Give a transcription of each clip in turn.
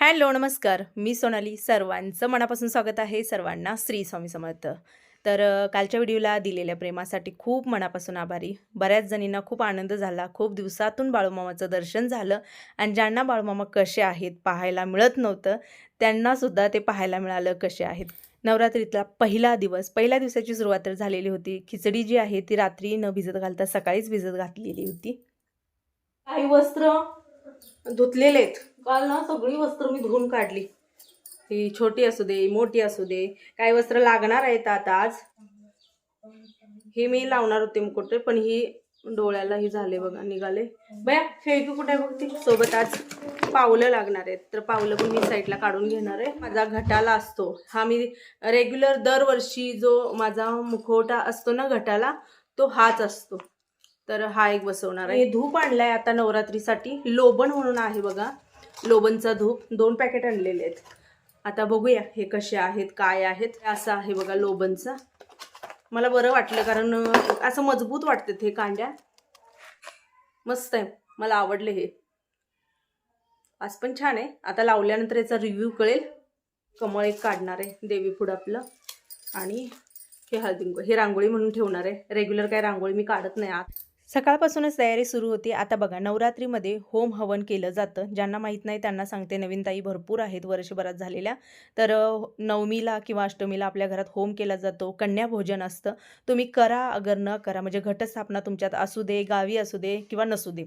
Hello नमस्कार. मी सोनाली सर्वांचं मनापासून स्वागत आहे सर्वांना श्री स्वामी समर्थ. तर कालच्या व्हिडिओला दिलेल्या प्रेमासाठी खूप मनापासून आभारी. बऱ्याच जणींना खूप आनंद झाला. खूप दिवसातून बाळूमामाचं दर्शन झालं आणि ज्यांना बाळूमामा कसे आहेत पाहायला मिळत नव्हतं त्यांनासुद्धा ते पाहायला मिळालं कसे आहेत. नवरात्रीतला पहिला दिवस पहिल्या दिवसाची सुरुवात तर झालेली होती. खिचडी जी आहे ती रात्री न भिजत घालता सकाळीच भिजत घातलेली होती. काही वस्त्र धुतलेले आहेत. काल ना सगळी वस्त्र मी धुवून काढली. ही छोटी असू दे मोठी असू दे काही वस्त्र लागणार आहेत आता आज. हे मी लावणार होते मुकुटे पण ही डोळ्याला ही झाले बघा निघाले. बया खेळकी कुठे बघते सोबत आज पावलं लागणार आहेत. तर पावलं पण मी साईडला काढून घेणार आहे. माझा घटाला असतो. हा मी रेग्युलर दरवर्षी जो माझा मुखवटा असतो ना घटाला तो हाच असतो. तर हा एक बसवणार आहे. धूप आणलाय आता नवरात्रीसाठी. लोबन म्हणून आहे बघा. लोबनचा धूप. दोन पॅकेट आणलेले आहेत. आता बघूया हे कसे आहेत काय आहेत. असं आहे बघा लोबणचं. मला बरं वाटलं कारण असं मजबूत वाटतात हे कांड्या. मस्त आहे. मला आवडले हे. आज पण छान आहे. आता लावल्यानंतर याचा रिव्ह्यू कळेल. कमळ एक काढणार आहे. देवी पुढं आपलं. आणि हे हळदी हे रांगोळी म्हणून ठेवणार आहे. रेग्युलर काय रांगोळी मी काढत नाही आत. सकाळपासूनच तयारी सुरू होती. आता बघा नवरात्रीमध्ये होम हवन केलं जातं. ज्यांना माहीत नाही त्यांना सांगते नवीन ताई भरपूर आहेत वर्षभरात झालेल्या. तर नवमीला किंवा अष्टमीला आपल्या घरात होम केला जातो. कन्या भोजन असतं. तुम्ही करा अगर न करा म्हणजे घटस्थापना तुमच्यात असू दे गावी असू दे किंवा नसू दे.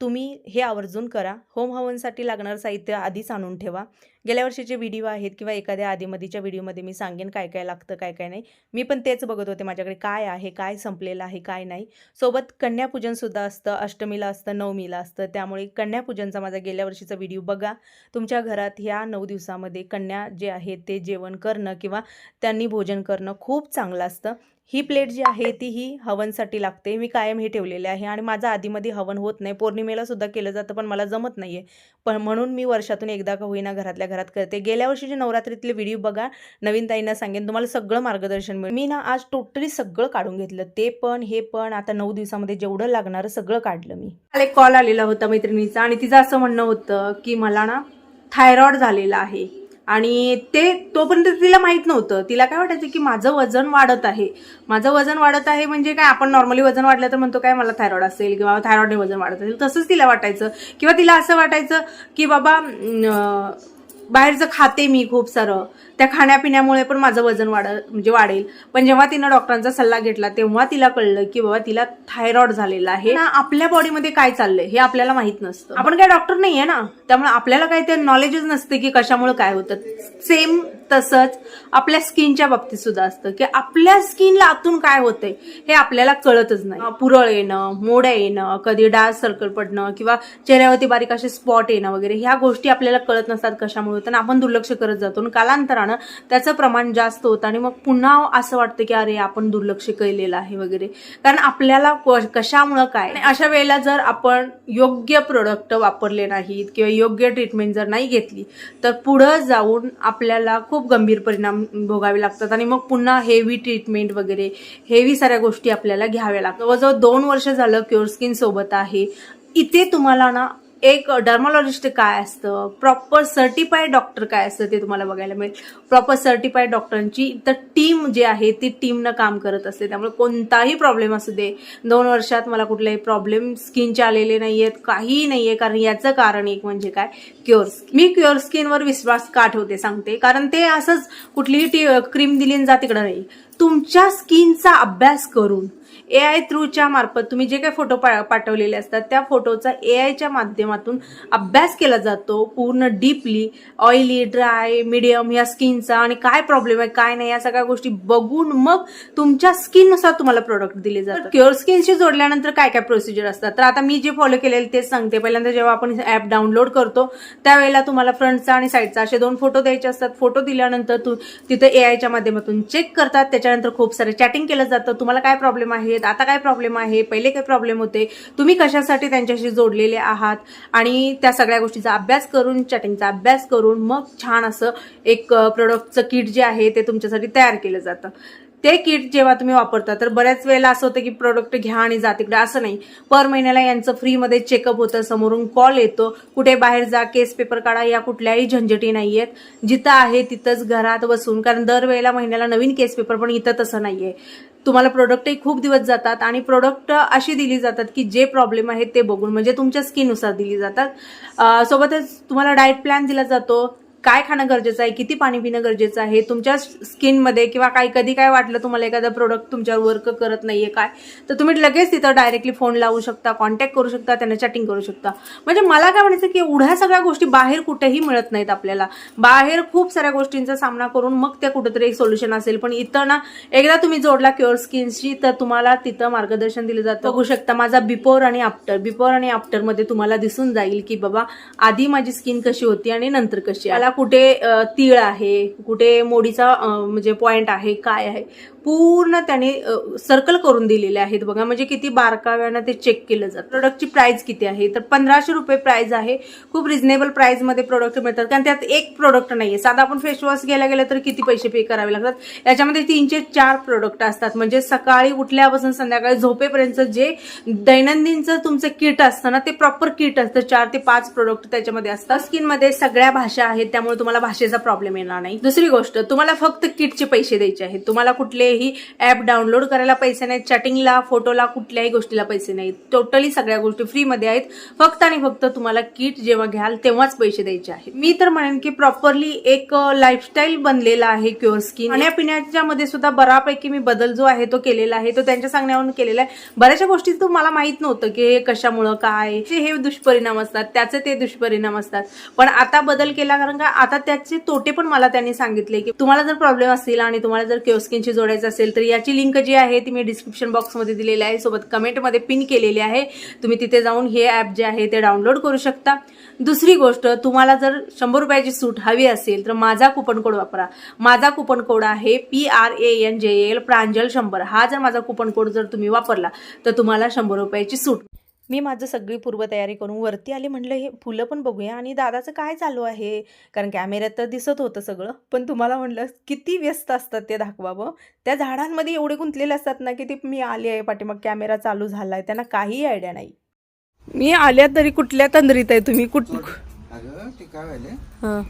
तुम्ही हे आवर्जून करा. होम हवनसाठी लागणारं साहित्य आधीच आणून ठेवा. गेल्या वर्षीचे व्हिडिओ आहेत किंवा एखाद्या आधीमधीच्या व्हिडिओमध्ये मी सांगेन काय काय लागतं काय काय नाही. मी पण तेच बघत होते माझ्याकडे काय आहे काय संपलेलं आहे काय नाही. सोबत कन्यापूजनसुद्धा असतं. अष्टमीला असतं नवमीला असतं. त्यामुळे कन्यापूजनचा माझा गेल्या वर्षीचा व्हिडिओ बघा. तुमच्या घरात ह्या नऊ दिवसामध्ये कन्या जे आहे ते जेवण करणं किंवा त्यांनी भोजन करणं खूप चांगलं असतं. ही प्लेट जी आहे ती ही हवनसाठी लागते. मी कायम हे ठेवलेले आहे आणि माझं आधीमध्ये हवन होत नाही. पौर्णिमेला सुद्धा केलं जातं पण मला जमत नाही आहे पण म्हणून मी वर्षातून एकदा का होईना घरातल्या घरात करते. गेल्या वर्षीचे नवरात्रीतले व्हिडिओ बघा नवीन ताईंना सांगेन तुम्हाला सगळं मार्गदर्शन मिळेल. मी ना आज टोटली सगळं काढून घेतलं. ते पण हे पण आता नऊ दिवसामध्ये जेवढं लागणारं सगळं काढलं मी. मला एक कॉल आलेला होता मैत्रिणीचा आणि तिचं असं म्हणणं होतं की मला ना थायरॉइड झालेला आहे. आणि ते तोपर्यंत तिला माहीत नव्हतं. तिला काय वाटायचं की माझं वजन वाढत आहे. माझं वजन वाढत आहे म्हणजे काय आपण नॉर्मली वजन वाढलं तर म्हणतो काय मला थायरॉइड असेल किंवा थायरॉइडने वजन वाढत असेल. तसंच तिला वाटायचं. किंवा तिला असं वाटायचं की बाबा बाहेरचं खाते मी खूप सारं. त्या खाण्यापिण्यामुळे पण माझं वजन वाढ म्हणजे वाढेल. पण जेव्हा तिनं डॉक्टरांचा सल्ला घेतला तेव्हा तिला कळलं की बाबा तिला थायरॉइड झालेला आहे. ना आपल्या बॉडीमध्ये काय चाललंय हे आपल्याला माहीत नसतं. आपण काय डॉक्टर नाहीये ना? त्यामुळे आपल्याला काय ते नॉलेजच नसते की कशामुळे काय होतं. सेम तसंच आपल्या स्किनच्या बाबतीत सुद्धा असतं की आपल्या स्किनला आतून काय होतंय हे आपल्याला कळतच नाही. पुरळ येणं मोड्या येणं कधी डार्क सर्कल पडणं किंवा चेहऱ्यावरती बारीक असे स्पॉट येणं वगैरे ह्या गोष्टी आपल्याला कळत नसतात कशामुळे होतं. आणि आपण दुर्लक्ष करत जातो. आणि कालांतरानं त्याचं प्रमाण जास्त होतं आणि मग पुन्हा असं वाटतं की अरे आपण दुर्लक्ष केलेलं आहे वगैरे. कारण आपल्याला कशामुळं काय? अशा वेळेला जर आपण योग्य प्रोडक्ट वापरले नाहीत किंवा योग्य ट्रीटमेंट जर नाही घेतली तर पुढं जाऊन आपल्याला खूप खूप गंभीर परिणाम भोगावे लागतात आणि मग पुन्हा हेवी ट्रीटमेंट वगैरे हेवी साऱ्या गोष्टी आपल्याला घ्याव्या लागतात. जवळजवळ दोन वर्ष झालं क्युअर स्किन सोबत आहे. इथे तुम्हाला ना एक डर्मॉलॉजिस्ट काय असतं? प्रॉपर सर्टिफाईड डॉक्टर काय असतं ते तुम्हाला बघायला मिळेल. प्रॉपर सर्टिफाईड डॉक्टरांची तर टीम जी आहे ती टीमनं काम करत असते. त्यामुळे कोणताही प्रॉब्लेम असू दे. दोन वर्षात मला कुठलेही प्रॉब्लेम स्किनचे आलेले नाही आहेत काहीही नाही आहे कारण याचं कारण एक म्हणजे काय? क्युअर स्किन मी क्युअर स्किनवर विश्वास का ठेवते सांगते? कारण ते असंच कुठलीही टी क्रीम दिली आणि जा तिकडं नाही. तुमच्या स्किनचा अभ्यास करून ए आय थ्रूच्या मार्फत तुम्ही जे काही फोटो पा पाठवलेले असतात त्या फोटोचा ए आयच्या माध्यमातून अभ्यास केला जातो पूर्ण डीपली ऑइली ड्राय मिडियम या स्किनचा आणि काय प्रॉब्लेम आहे काय नाही या सगळ्या गोष्टी बघून मग तुमच्या स्किननुसार तुम्हाला प्रोडक्ट दिले जातात. क्युअर स्किनशी जोडल्यानंतर काय काय प्रोसिजर असतात? तर आता मी जे फॉलो केलेले तेच सांगते. पहिल्यांदा जेव्हा आपण ऍप डाउनलोड करतो त्यावेळेला तुम्हाला फ्रंटचा आणि साईडचा असे दोन फोटो द्यायचे असतात. फोटो दिल्यानंतर तू तिथं ए आयच्या माध्यमातून चेक करतात. त्याच्यानंतर खूप सारे चॅटिंग केलं जातं. तुम्हाला काय प्रॉब्लेम आहेत आता काय प्रॉब्लेम आहे पहिले काय प्रॉब्लेम होते तुम्ही कशासाठी त्यांच्याशी जोडलेले आहात? आणि त्या सगळ्या गोष्टीचा अभ्यास करून चॅटिंगचा अभ्यास करून मग छान असं एक प्रोडक्टचं किट जे आहे ते तुमच्यासाठी तयार केलं जातं. ते किट जेव्हा तुम्ही वापरता तर बऱ्याच वेळेला असं होतं की प्रोडक्ट घ्या आणि जा तिकडे असं नाही. पर महिन्याला यांचं फ्रीमध्ये चेकअप होतं समोरून कॉल येतो कुठे बाहेर जा केस पेपर काढा या कुठल्याही झंझटी नाही आहेत जिथं आहे तिथंच घरात बसून कारण दरवेळेला महिन्याला नवीन केस पेपर पण इथं तसं नाही आहे तुम्हाला प्रोडक्टही खूप दिवस जातात आणि प्रोडक्ट अशी दिली जातात की जे प्रॉब्लेम आहेत ते बघून म्हणजे तुमच्या स्किननुसार दिली जातात. सोबतच तुम्हाला डाएट प्लॅन दिला जातो. काय खाणं गरजेचं आहे किती पाणी पिणं गरजेचं आहे तुमच्या स्किनमध्ये किंवा काही कधी काय वाटलं तुम्हाला एखादा प्रोडक्ट तुमच्यावर वर्क करत नाहीये काय तर तुम्ही लगेच तिथं डायरेक्टली फोन लावू शकता कॉन्टॅक्ट करू शकता त्यांना चॅटिंग करू शकता. म्हणजे मला काय म्हणायचं की एवढ्या सगळ्या गोष्टी बाहेर कुठेही मिळत नाहीत आपल्याला. बाहेर खूप साऱ्या गोष्टींचा सामना करून मग त्या कुठेतरी एक सोल्युशन असेल. पण इथं ना एकदा तुम्ही जोडला क्युअर स्किनशी तर तुम्हाला तिथं मार्गदर्शन दिलं जातं. बघू शकता माझा बिफोर आणि आफ्टर बिफोर आणि आफ्टरमध्ये तुम्हाला दिसून जाईल की बाबा आधी माझी स्किन कशी होती आणि नंतर कशी आला कुठे तीळ आहे कुठे मोडीचा म्हणजे पॉइंट आहे काय आहे? पूर्ण त्याने सर्कल करून दिलेले आहेत बघा. म्हणजे किती बारकाव्यानं ते चेक केलं जातं. प्रोडक्टची प्राइस किती आहे? तर पंधराशे रुपये प्राइस आहे. खूप रिझनेबल प्राईजमध्ये प्रोडक्ट मिळतात. कारण त्यात एक प्रोडक्ट नाही आहे साधा आपण फेसवॉश घ्यायला गेलं तर किती पैसे पे करावे लागतात? याच्यामध्ये तीनशे चार प्रोडक्ट असतात. म्हणजे सकाळी उठल्यापासून संध्याकाळी झोपेपर्यंत जे दैनंदिनचं तुमचं किट असतं ना ते प्रॉपर किट असतं. चार ते पाच प्रोडक्ट त्याच्यामध्ये असतात. स्किनमध्ये सगळ्या भाषा आहेत. त्यामुळे तुम्हाला भाषेचा प्रॉब्लेम येणार नाही. दुसरी गोष्ट तुम्हाला फक्त किटचे पैसे द्यायचे आहेत. तुम्हाला कुठले कुठलेही ऍप डाउनलोड करायला पैसे नाहीत. चॅटिंगला फोटोला कुठल्याही गोष्टीला पैसे नाहीत. टोटली सगळ्या गोष्टी फ्रीमध्ये आहेत. फक्त आणि फक्त तुम्हाला किट जेव्हा घ्याल तेव्हाच पैसे द्यायचे आहेत. मी तर म्हणेन की प्रॉपरली एक लाईफस्टाईल बनलेला आहे क्युअर स्किन खाण्यापिण्याच्या मध्ये सुद्धा बऱ्यापैकी मी बदल जो आहे तो केलेला आहे तो त्यांच्या सांगण्यावरून केलेला आहे. बऱ्याचशा गोष्टी मला माहीत नव्हतं की हे कशामुळं काय हे दुष्परिणाम असतात त्याचे ते दुष्परिणाम असतात. पण आता बदल केला कारण का आता त्याचे तोटे पण मला त्यांनी सांगितले की तुम्हाला जर प्रॉब्लेम असतील आणि तुम्हाला जर क्योस्किनची जोडायचं असेल तर याची लिंक जी आहे ती मी डिस्क्रिप्शन बॉक्समध्ये दिलेली आहे. सोबत कमेंटमध्ये पिन केलेली आहे. तुम्ही तिथे जाऊन हे ॲप जे आहे ते डाउनलोड करू शकता. दुसरी गोष्ट तुम्हाला जर शंभर रुपयाची सूट हवी असेल तर माझा कुपन कोड वापरा. माझा कुपन कोड आहे P R A N J L Pranjal शंभर. हा जर माझा कुपन कोड जर तुम्ही वापरला तर तुम्हाला शंभर रुपयाची सूट. मी माझं सगळी पूर्वतयारी करून वरती आले म्हटलं हे फुलं पण बघूया आणि दादाचं काय चालू आहे? कारण कॅमेऱ्यात तर दिसत होतं सगळं. पण तुम्हाला म्हटलं किती व्यस्त असतात ते दाखवावं त्या झाडांमध्ये एवढे गुंतलेले असतात ना की ते मी आले आहे पाठीमाग. कॅमेरा चालू झाला आहे त्यांना काही आयडिया नाही. मी आल्या तरी कुठल्या तंद्रीत आहे तुम्ही? कुठ अगं ते काय व्हायले हां.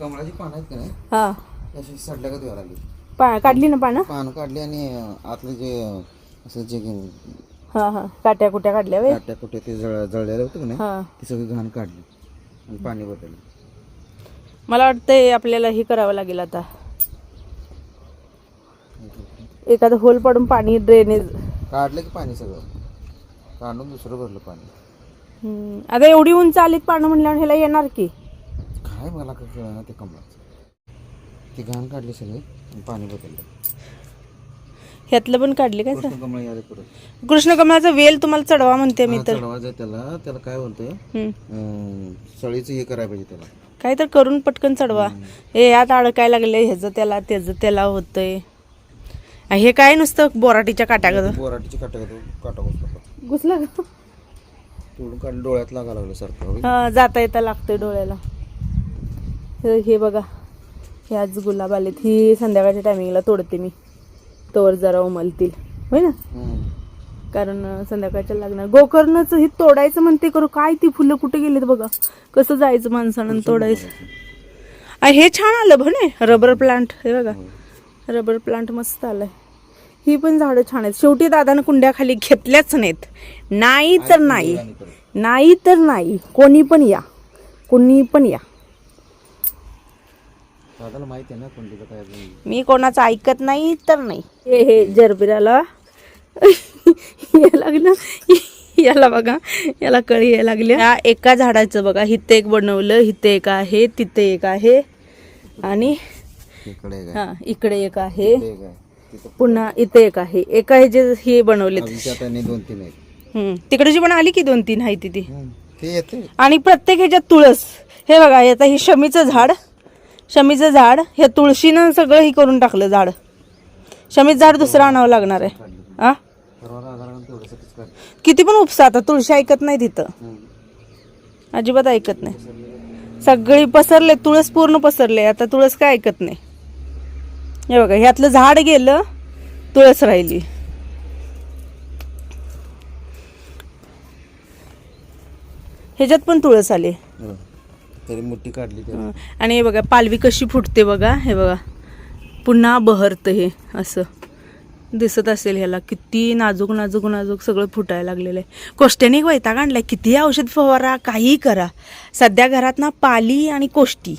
कमळाची पानं आहेत का नाही? हां. अशी सडल्या का द्यावं लागली. पा काढली ना पानं? पानं काढली आणि आतलं जे असं जे हां हां. काट्या कुट्या काढल्या वे काट्या कुठे ते जळ जळलेलं होतं का नाही? हां. ती सगळी घाण काढली आणि पाणी बदललं मला वाटतंय आपल्याला हे करावं लागेल आता. एखादं होल पडून पाणी ड्रेनेज काढलं की पाणी सगळं. काढून दुसरं भरलं पाणी. आता एवढी उंच आलीत पानं म्हणल्यावर ह्याला येणार की? काय मला काय कळलं ते कमळाचं. ती घाण काढली सगळी आणि पाणी बदललं ह्यातलं पण काढले काय कृष्ण कमळ यायला परत कृष्णकमळाचा वेल तुम्हाला चढवा म्हणते मी तर. चढवायचं आहे त्याला. त्याला काय बोलतोय हम्म. अं, सळीचं हे करायला पाहिजे त्याला. काय तर करून पटकन चढवा. हे यात अडकाय लागले ह्याचं त्याला त्याचं त्याला होतंय. आ, हे काय नुसतं बोराटीच्या काट्या बोराटीची काटा काटा घुसला तोडून काढून डोळ्यात लागा लागलं सारखं. हा जाता येता लागतंय डोळ्याला. हे- हे बघा हे आज गुलाब आलेत. ही संध्याकाळच्या टायमिंगला तोडते मी. तोवर जरा उमलतील. होय ना. कारण संध्याकाळच्या लागणार. गोकर्णचं हे तोडायचं म्हणते करू. काय ती फुलं कुठे गेलीत बघा? कसं जायचं माणसानं तोडायचं? हे छान आलं म्हणे रबर प्लांट. हे बघा. रबर प्लांट मस्त आलंय. ही पण झाडं छान आहेत. शेवटी दादानं कुंड्या खाली घेतल्याच नाहीत. नाही तर नाही. नाही तर नाही. कोणी पण या. कोणी पण या. दादाला माहिती आहे ना कोणतीचं काय अजून. मी कोणाचं ऐकत नाही तर नाही. हे हे जरबिराला. या लागलं याला बघा. याला कळी यायला लागली या एका झाडाचं बघा. हिथे एक बनवलं हिथे एक आहे तिथे एक आहे. आणि इकडे एक आहे. हा इकडे एक आहे. ते एक आहे. तिथं पुन्हा इथे एक आहे. एका हे जे हे बनवलेत. आमच्या आता नाही दोन तीन आहेत. हम्म. तिकडची पण आली की दोन तीन आहे तिथे हम्म. ते येते. आणि प्रत्येक ह्याच्यात तुळस. हे बघा आता हे शमीचं झाड. शमीचं झाड हे तुळशीनं सगळं हे करून टाकलं झाड. शमीचं झाड दुसरं आणावं लागणार आहे. आ? काढ किती पण उपसा आता तुळशी ऐकत नाही तिथं. अजिबात ऐकत नाही. सगळी पसरले तुळस पूर्ण पसरले आता तुळस काय ऐकत नाही. हे बघा ह्यातलं झाड गेलं तुळस राहिली. ह्याच्यात पण तुळस आली. हो. तरी मोठी काढली आणि हे बघा पालवी कशी फुटते बघा हे बघा. पुन्हा बहरतं हे असं. दिसत असेल ह्याला किती नाजूक नाजूक नाजूक सगळं फुटायला लागलेलं आहे. कोष्ट्याने वैताग आणलाय किती औषध फवारा काहीही करा. सध्या घरात ना पाली आणि कोष्टी.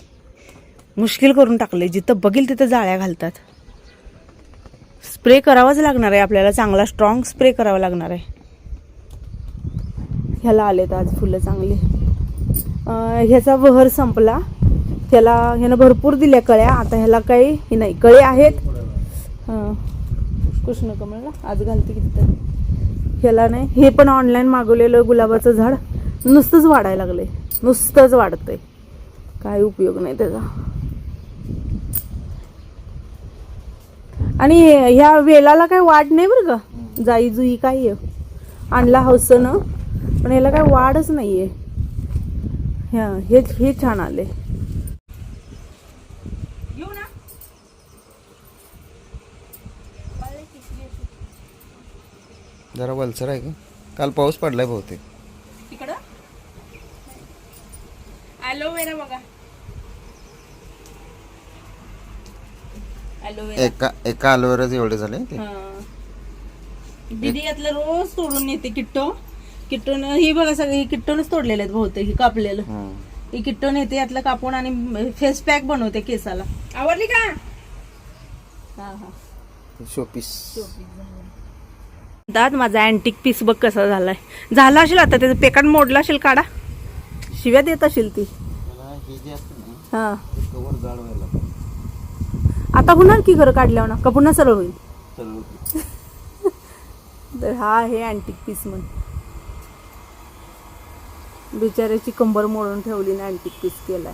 मुश्किल करून टाकले जिथं बघील तिथं जाळ्या घालतात. स्प्रे करावाच लागणार आहे आपल्याला चांगला स्ट्रॉंग स्प्रे करावा लागणार आहे. ह्याला आलेत आज फुलं चांगली. ह्याचा वहर संपला. त्याला ह्यानं भरपूर दिल्या कळ्या. आता ह्याला काही हे नाही कळे आहेत. कृष्ण कमळला आज घालते किती तर ह्याला नाही हे पण ऑनलाईन मागवलेलं गुलाबाचं झाड. नुसतंच वाढायला लागले नुसतंच वाढतंय. काही उपयोग नाही त्याचा. आणि ह्या वेलाला काय वाढ नाही बरं का? जाई जुई काही आणला हौसनं. पण याला काय वाढच नाहीये. ह्या हे हे छान आले. जरा वलसर आहे का? काल पाऊस पडलाय बहुतेक. तिकडं? ॲलोवेरा बघा. ॲलोवेरा एका एका अलोवेराच एवढे झाले ते. दीदी यातलं रोज तोडून येते किट्टो. किट्टोन ही बघा सगळं ही किट्टोनच तोडलेले आहेत बहुतेक ही कापलेलं. हं. ही किट्टोन येते यातलं कापून आणि फेस पॅक बनवते केसाला. आवडली का? हा हा. शोपीस दाद माझा अँटिक पीस बघ कसा झालाय. झाला असेल आता त्याचं पेकाट मोडला असेल काढा. शिव्या देत असेल ती. हे हा. आता होणार की घरं काढल्यावर ना? का पुन्हा सरळ होईल? सरळ होतं. तर हा आहे अँटिक पीस म्हण बिचाऱ्याची कंबर मोडून ठेवली ना अँटिक पीस केलाय.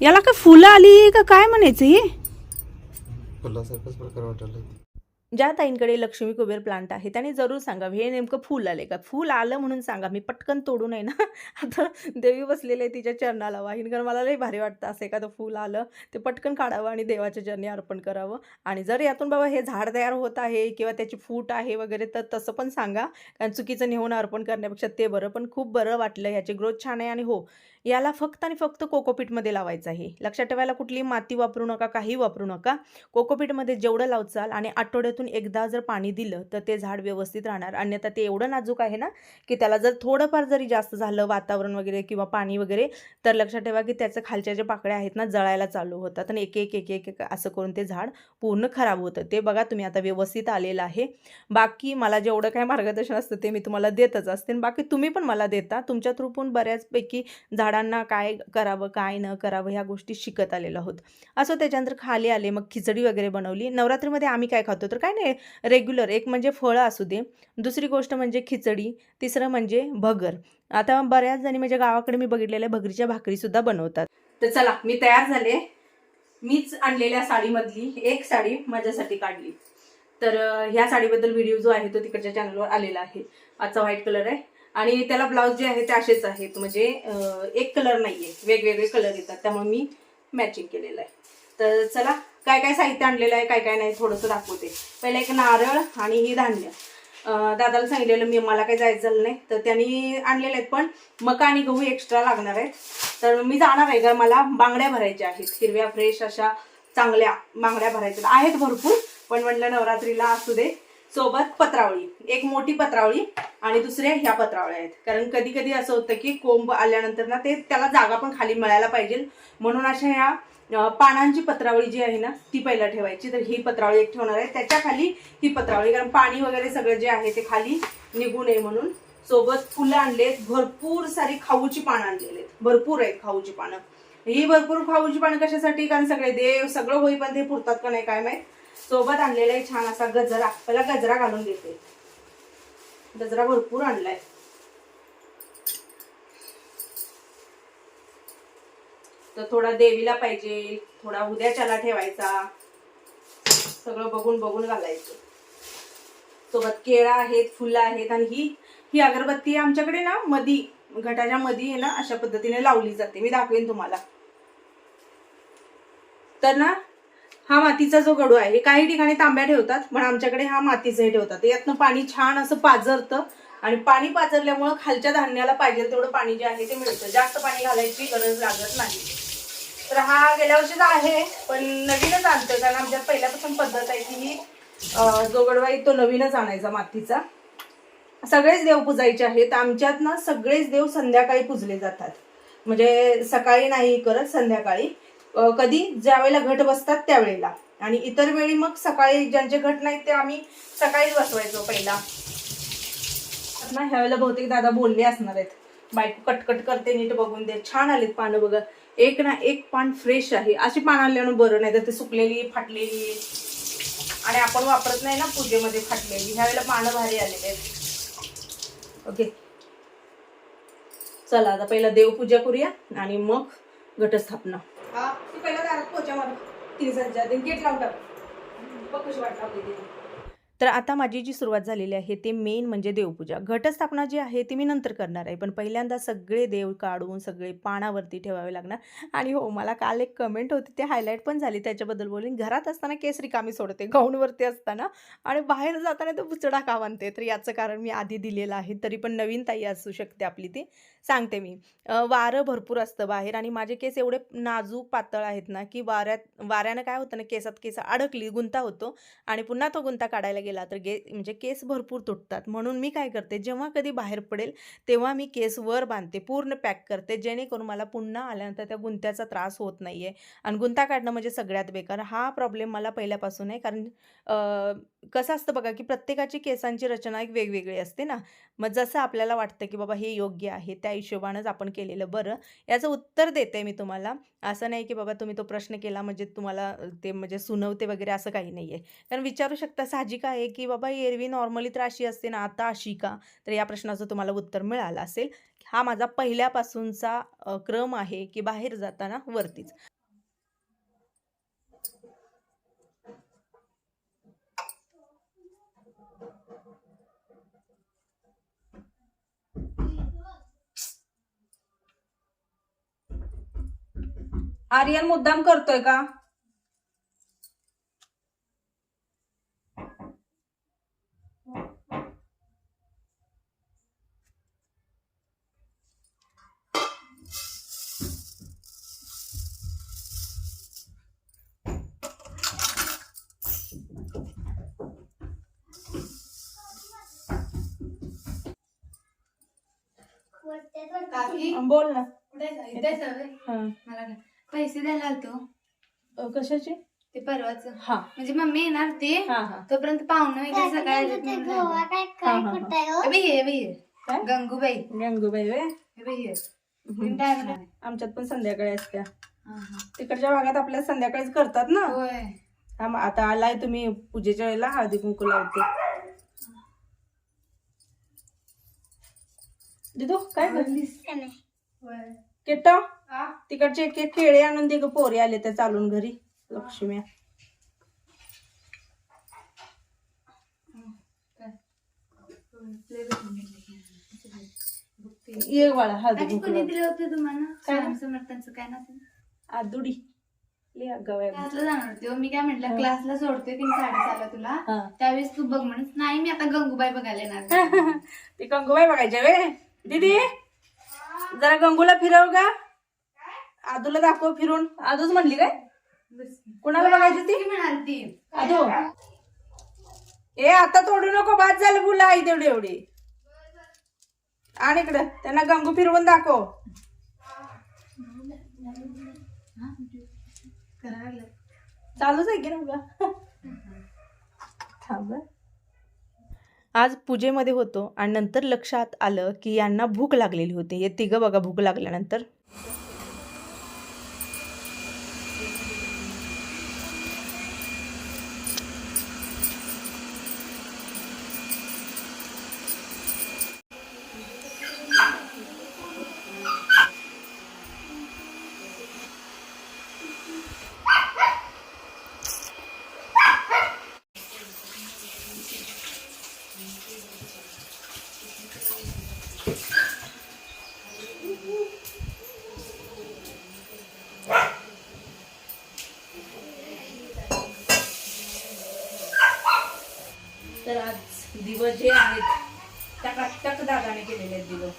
याला काय फुलं आली का काय म्हणायचं हे? फुलासारखाच प्रकार वाटायला ज्या ताईंकडे लक्ष्मी कुबेर प्लांट आहे त्याने जरूर सांगा हे नेमकं फूल आले का? फूल आलं म्हणून सांगा. मी पटकन तोडू नये ना. आता देवी बसलेले आहे तिच्या चरणाला वाहीन. कारण मला लई भारी वाटतं असं एखादं फूल आलं ते पटकन काढावं आणि देवाच्या चरणी अर्पण करावं. आणि जर यातून बाबा हे झाड तयार होत आहे किंवा त्याची फूट आहे वगैरे तर तसं पण सांगा. कारण चुकीचं नेऊन अर्पण करण्यापेक्षा ते बरं. पण खूप बरं वाटलं. ह्याची ग्रोथ छान आहे आणि हो याला फक्त आणि फक्त कोकोपीटमध्ये लावायचं आहे. लक्षात ठेवायला कुठली माती वापरू नका काही वापरू नका. कोकोपीटमध्ये जेवढं लावचाल आणि आठवड्यातून एकदा जर पाणी दिलं तर ते झाड व्यवस्थित राहणार. अन्यथा ते एवढं नाजूक आहे ना की त्याला जर थोडंफार जरी जास्त झालं वातावरण वगैरे किंवा पाणी वगैरे तर लक्षात ठेवा की त्याचं खालच्या ज्या पाकळ्या आहेत ना जळायला चालू होतात. आणि एक एक एक एक असं करून ते झाड पूर्ण खराब होतं. ते बघा तुम्ही आता व्यवस्थित आलेलं आहे. बाकी मला जेवढं काय मार्गदर्शन असतं ते मी तुम्हाला देतच असते. आणि बाकी तुम्ही पण मला देता. तुमच्या थ्रू पण बऱ्याचपैकी झाडांना काय करावं काय न करावं ह्या गोष्टी शिकत आलेलो आहोत. असं त्याच्यानंतर खाली आले मग खिचडी वगैरे बनवली. नवरात्रीमध्ये आम्ही काय खातो तर काय नाही रेग्युलर एक म्हणजे फळं असू दे. दुसरी गोष्ट म्हणजे खिचडी. तिसरं म्हणजे भगर. आता बऱ्याच जणी म्हणजे गावाकडे मी बघितलेल्या भगरीच्या भाकरीसुद्धा बनवतात. तर चला मी तयार झाले. मीच आणलेल्या साडीमधली एक साडी माझ्यासाठी काढली. तर ह्या साडीबद्दल व्हिडिओ जो आहे तो तिकडच्या चॅनलवर आलेला आहे. आजचा व्हाईट कलर आहे. आणि त्याला ब्लाऊज जे आहे ते असेच आहेत. म्हणजे एक कलर नाहीये. वेगवेगळे कलर येतात. त्यामुळे मी मॅचिंग केलेलं आहे. तर चला काय काय साहित्य आणलेलं आहे काय काय नाही थोडंसं दाखवते. पहिलं एक नारळ आणि ही धान्य. दादाला सांगितलेलं मी मला काही जायचं झालं नाही. तर त्यांनी आणलेले आहेत पण मका आणि गहू एक्स्ट्रा लागणार आहेत. तर मी जाणार आहे का मला बांगड्या भरायच्या आहेत. हिरव्या फ्रेश अशा चांगल्या बांगड्या भरायच्या आहेत भरपूर पण म्हटलं नवरात्रीला असू दे. सोबत पत्रावळी एक मोठी पत्रावळी आणि दुसऱ्या ह्या पत्रावळ्या आहेत. कारण कधी कधी असं होतं की कोंब आल्यानंतर ना ते त्याला जागा पण खाली मिळायला पाहिजे. म्हणून अशा ह्या पानांची पत्रावळी जी आहे ना ती पहिला ठेवायची. तर ही पत्रावळी एक ठेवणार आहे. त्याच्याखाली ही पत्रावळी कारण पाणी वगैरे सगळं जे आहे ते खाली निघू नये म्हणून सोबत फुलं आणलेत. भरपूर सारी खाऊची पानं आणलेली आहेत. भरपूर आहेत खाऊची पानं. ही भरपूर खाऊची पानं कशासाठी? कारण सगळे देव सगळं होईपर्यंत हे पुरतात का नाही काय माहीत? सोबत आणलेला आहे छान असा गजरा पहिला गजरा घालून घेते गजरा भरपूर आणलाय. तर थोडा देवीला पाहिजे थोडा उद्याच्याला ठेवायचा. सगळं बघून बघून घालायचं. सोबत केळा आहेत फुलं आहेत आणि ही ही अगरबत्ती आमच्याकडे ना मधी घटाच्या मधी आहे ना अशा पद्धतीने लावली जाते. मी दाखवेन तुम्हाला. तर ना हा मातीचा जो गडू आहे काही ठिकाणी तांब्या ठेवतात पण आमच्याकडे हा मातीचा हे ठेवतात यातनं पाणी छान असं पाजरतं आणि पाणी पाजरल्यामुळं खालच्या धान्याला पाहिजे तेवढं पाणी जे आहे ते मिळतं. जास्त पाणी घालायची गरज लागत नाही. तर हा गेल्या वर्षीचा आहे पण नवीनच आणतोय कारण आमच्यात पहिल्यापासून पद्धत आहे की ही जो गडवा आहे तो नवीनच आणायचा मातीचा. सगळेच देव पूजायचे आहेत. आमच्यात ना सगळेच देव संध्याकाळी पूजले जातात. म्हणजे सकाळी नाही करत संध्याकाळी. कधी ज्या वेळेला घट बसतात त्यावेळेला. आणि इतर वेळी मग सकाळी ज्यांचे घट नाहीत ते आम्ही सकाळीच बसवायचो पहिला. ना ह्यावेळेला बहुतेक दादा बोलले असणार आहेत. बायको कटकट करते नीट बघून दे. छान आलेत पानं बघा. एक ना एक पान फ्रेश आहे. अशी पानं आणल्यानं बरं नाही तर ते सुकलेली फाटलेली. आणि आपण वापरत नाही ना पूजेमध्ये फाटलेली. ह्यावेळेला पानं भारी आलेले आहेत. ओके. चला आता पहिला देवपूजा करूया आणि मग घटस्थापना. हा ती पहिला दारात पोचा गेट लावून टाक. बघ कशी तर आता माझी जी सुरुवात झालेली आहे ते मेन म्हणजे देवपूजा. घटस्थापना जी आहे ती मी नंतर करणार आहे पण पहिल्यांदा सगळे देव काढून सगळे पानावरती ठेवावे लागणार. आणि हो मला काल एक कमेंट होती ते हायलाईट पण झाली त्याच्याबद्दल बोलून. घरात असताना केस रिकामी सोडते गाऊनवरती असताना. आणि बाहेर जाताना तो बुचडा का बांधते तर याचं कारण मी आधी दिलेलं आहे तरी पण नवीन ताई असू शकते आपली ती. सांगते मी. वारं भरपूर असतं बाहेर आणि माझे केस एवढे नाजूक पातळ आहेत ना की वाऱ्यात वाऱ्यानं काय होतं ना केसात केस अडकली गुंता होतो आणि पुन्हा तो गुंता काढायला गेला तर गे म्हणजे केस भरपूर तुटतात. म्हणून मी काय करते जेव्हा कधी बाहेर पडेल तेव्हा मी केस वर बांधते पूर्ण पॅक करते जेणेकरून मला पुन्हा आल्यानंतर त्या गुंत्याचा त्रास होत नाही आहे आणि गुंता काढणं म्हणजे सगळ्यात बेकार. हा प्रॉब्लेम मला पहिल्यापासून आहे. कारण कसं असतं बघा की प्रत्येकाची केसांची रचना एक वेगवेगळी असते ना. मग जसं आपल्याला वाटतं की बाबा हे योग्य आहे त्या हिशोबानंच आपण केलेलं बरं. याचं उत्तर देते मी तुम्हाला. असं नाही की बाबा तुम्ही तो प्रश्न केला म्हणजे तुम्हाला ते म्हणजे सुनवते वगैरे असं काही नाही आहे कारण विचारू शकता साहजिक आहे की बाबा एरवी नॉर्मली तर अशी असते ना आता अशी का? तर या प्रश्नाचं तुम्हाला उत्तर मिळालं असेल. हा माझा पहिल्यापासूनचा क्रम आहे की बाहेर जाताना वरतीच. आर्यन मुद्दाम करतोय का? काकी? बोल ना. हा. पैसे द्यायला आलतो अ, कशाचे ते परवाच हा म्हणजे मम्मी येणार ती हा हा तोपर्यंत पाहुणं वगैरे सकाळी येतात म्हणून राहिलं. हा, हा, हा. हे बाई हे बाई हे. काय? गंगूबाई गंगूबाई हे बाई हे. time. आमच्यात पण संध्याकाळी असत्या हा, हा. तिकडच्या भागात आपल्या संध्याकाळीच करतात ना होय थांब, आता आलाय तुम्ही पूजेच्या वेळेला हळदी कुंकू लावते दिदू काय करलीस होय. हा? तिकडचे एक एक केळे आणून ग पोरे आले त्या चालून घरी लक्ष्मी. ये वाळा हळदी. दिलं होतं तुम्हाला काय? समर्थांचं काय ना आदुडी ले जाणार हो. मी काय म्हंटल. क्लासला सोडते की साडेसहाला तुला. त्यावेळेस तू बघ म्हणून नाही मी आता गंगूबाई बघायला येणार ती गंगूबाई बघायच्या वे दीदी जरा गंगूला फिरव का आदूला दाखव फिरून. आदूच म्हणली काय? कुणाला बघायची ती म्हणाल आदू. ए आता तोडू नको बाद झालं बुला आई तेवढी एवढी. आणि इकडं त्यांना गंगू फिरवून दाखव. चालूच आहे की ना. आज पूजेमध्ये होतो आणि नंतर लक्षात आलं की यांना भूक लागलेली होती. हे तिघं बघा भूक लागल्यानंतर. तर आज दिवस जे आहेत टकाटक दागाने केलेले आहेत दिवस.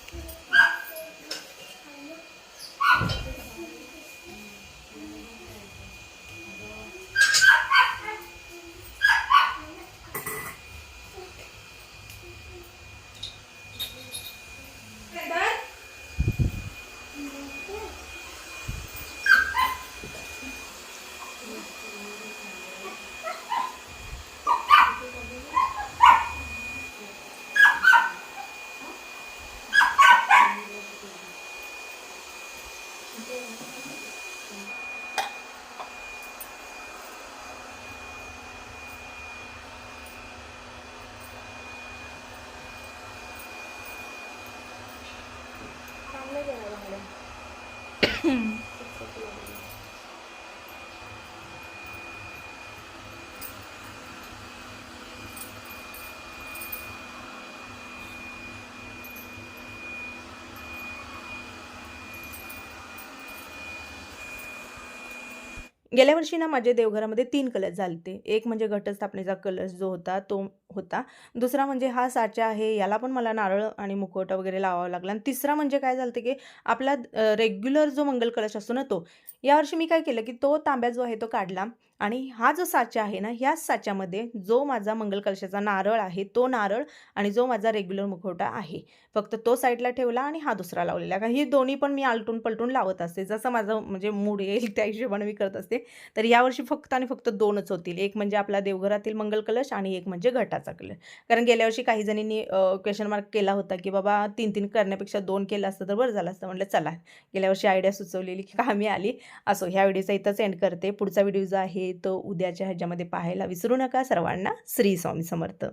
गेल्या वर्षी ना माझ्या देवघरामध्ये तीन कलश झालते. एक म्हणजे घटस्थापनेचा कलश जो होता तो होता. दुसरा म्हणजे हा साचा आहे याला पण मला नारळ आणि मुखवटा वगैरे लावावा लागला. आणि तिसरा म्हणजे काय झालं की आपला रेग्युलर जो मंगल कलश असतो ना तो यावर्षी मी काय केलं की तो तांब्या जो आहे तो काढला. आणि हा जो साचा आहे ना ह्याच साच्यामध्ये जो माझा मंगल कलशाचा नारळ आहे तो नारळ आणि जो माझा रेग्युलर मुखवटा आहे. फक्त तो साईडला ठेवला आणि हा दुसरा लावलेला. कारण ही दोन्ही पण मी आलटून पलटून लावत असते. जसं माझं म्हणजे मूड येईल त्या हिशोबाने मी करत असते. तर यावर्षी फक्त आणि फक्त दोनच होतील. एक म्हणजे आपला देवघरातील मंगल कलश आणि एक म्हणजे घटाचा कलश. कारण गेल्या वर्षी काही जणींनी क्वेश्चन मार्क केला होता की बाबा तीन तीन करण्यापेक्षा दोन केलं असतं तर बरं झालं असतं. म्हटलं चला. गेल्या वर्षी आयडिया सुचवलेली की कामी आली. असो ह्या व्हिडिओचा इथंच एंड करते. पुढचा व्हिडिओ जो आहे आहे तो उद्याच्या ह्याच्यामध्ये पाहायला विसरू नका सर्वांना. श्री स्वामी समर्थ.